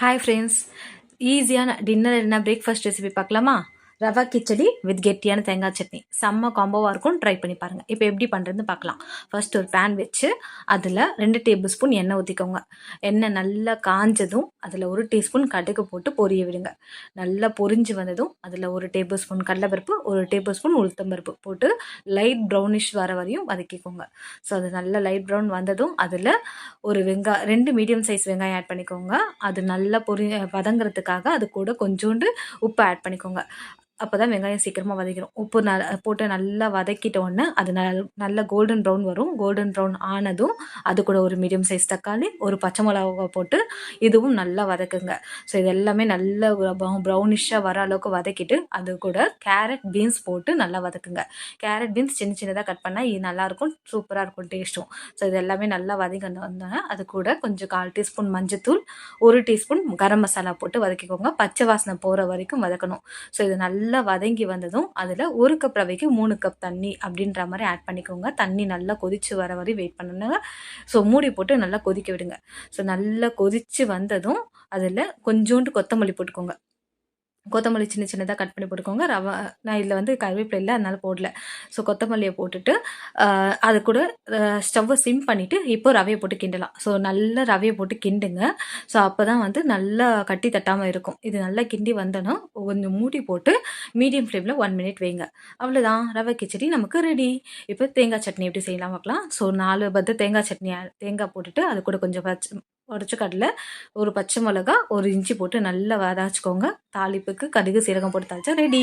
Hi friends ஈஸியான dinner என்ன breakfast recipe பார்க்கலாமா? ரவா கிச்சடி வித் கெட்டியான தேங்காய் சட்னி. செம்ம காம்போவாக இருக்கும். ட்ரை பண்ணி பாருங்கள் இப்போ எப்படி பண்ணுறதுன்னு பார்க்கலாம் ஃபர்ஸ்ட் ஒரு பேன் வச்சு அதில் ரெண்டு டேபிள் ஸ்பூன் எண்ணெய் ஊற்றிக்கோங்க எண்ணெய் நல்லா காஞ்சதும் அதில் ஒரு டீஸ்பூன் கடுகு போட்டு பொரிய விடுங்க. நல்லா பொரிஞ்சு வந்ததும் அதில் ஒரு டேபிள் ஸ்பூன் கடலைப்பருப்பு ஒரு டேபிள் ஸ்பூன் உளுத்தம்பருப்பு போட்டு லைட் ப்ரௌனிஷ் வர வரையும் வதக்கிக்கோங்க. ஸோ அது நல்லா லைட் ப்ரௌன் வந்ததும் அதில் ஒரு வெங்காயம் ரெண்டு மீடியம் சைஸ் வெங்காயம் ஆட் பண்ணிக்கோங்க. அது நல்லா பொரி வதங்குறதுக்காக அது கூட கொஞ்சோண்டு உப்பு ஆட் பண்ணிக்கோங்க. அப்போ தான் வெங்காயம் சீக்கிரமாக வதக்கிடும். உப்பு ந போட்டு நல்லா வதக்கிட்ட உடனே அது நல் நல்ல கோல்டன் ப்ரௌன் வரும். கோல்டன் ப்ரௌன் ஆனதும் அது கூட ஒரு மீடியம் சைஸ் தக்காளி ஒரு பச்சை மிளகா போட்டு இதுவும் நல்லா வதக்குங்க. ஸோ இது எல்லாமே நல்ல ப்ரௌனிஷாக வர அளவுக்கு வதக்கிட்டு அது கூட கேரட் பீன்ஸ் போட்டு நல்லா வதக்குங்க. கேரட் பீன்ஸ் சின்ன சின்னதாக கட் பண்ணால் இது நல்லாயிருக்கும் சூப்பராக இருக்கும் டேஸ்ட்டும் ஸோ இது எல்லாமே நல்லா வதங்கின வந்தோன்னா அது கூட கொஞ்சம் கால் டீஸ்பூன் மஞ்சத்தூள் ஒரு டீஸ்பூன் கரம் மசாலா போட்டு வதக்கிக்கோங்க. பச்சை வாசனை போகிற வரைக்கும் வதக்கணும். ஸோ இது நல்லா நல்லா வதங்கி வந்ததும் அதில் ஒரு கப் ரவைக்கு மூணு கப் தண்ணி அப்படின்ற மாதிரி ஆட் பண்ணிக்கோங்க. தண்ணி நல்லா கொதித்து வர வரை வெயிட் பண்ணுங்க. ஸோ மூடி போட்டு நல்லா கொதிக்க விடுங்க. ஸோ நல்லா கொதித்து வந்ததும் அதில் கொஞ்சோண்டு கொத்தமல்லி போட்டுக்கோங்க. கொத்தமல்லி சின்ன சின்னதாக கட் பண்ணி போட்டுக்கோங்க. ரவா நான் இதில் வந்து கருவேப்பிலை இல்லை அதனால் போடல. ஸோ கொத்தமல்லியை போட்டுட்டு அது கூட ஸ்டவ்வை சிம் பண்ணிவிட்டு இப்போ ரவையை போட்டு கிண்டலாம். ஸோ நல்லா ரவையை போட்டு கிண்டுங்க. ஸோ அப்போ தான் வந்து நல்லா கட்டி தட்டாமல் இருக்கும். இது நல்லா கிண்டி வந்தோன்னா கொஞ்சம் மூடி போட்டு மீடியம் ஃப்ளேமில் ஒன் மினிட் வைங்க. அவ்வளோதான் ரவை கிச்சடி நமக்கு ரெடி இப்போ தேங்காய் சட்னி எப்படி செய்யலாம் பார்க்கலாம். ஸோ நாலு பத்து தேங்காய் சட்னி தேங்காய் போட்டுட்டு அது கூட கொஞ்சம் பச்சை உடச்ச கடலை ஒரு பச்சை மிளகா ஒரு இஞ்சி போட்டு நல்லா வதாச்சிக்கோங்க. தாளிப்புக்கு கடுகு சீரகம் போட்டு தாளிச்சா ரெடி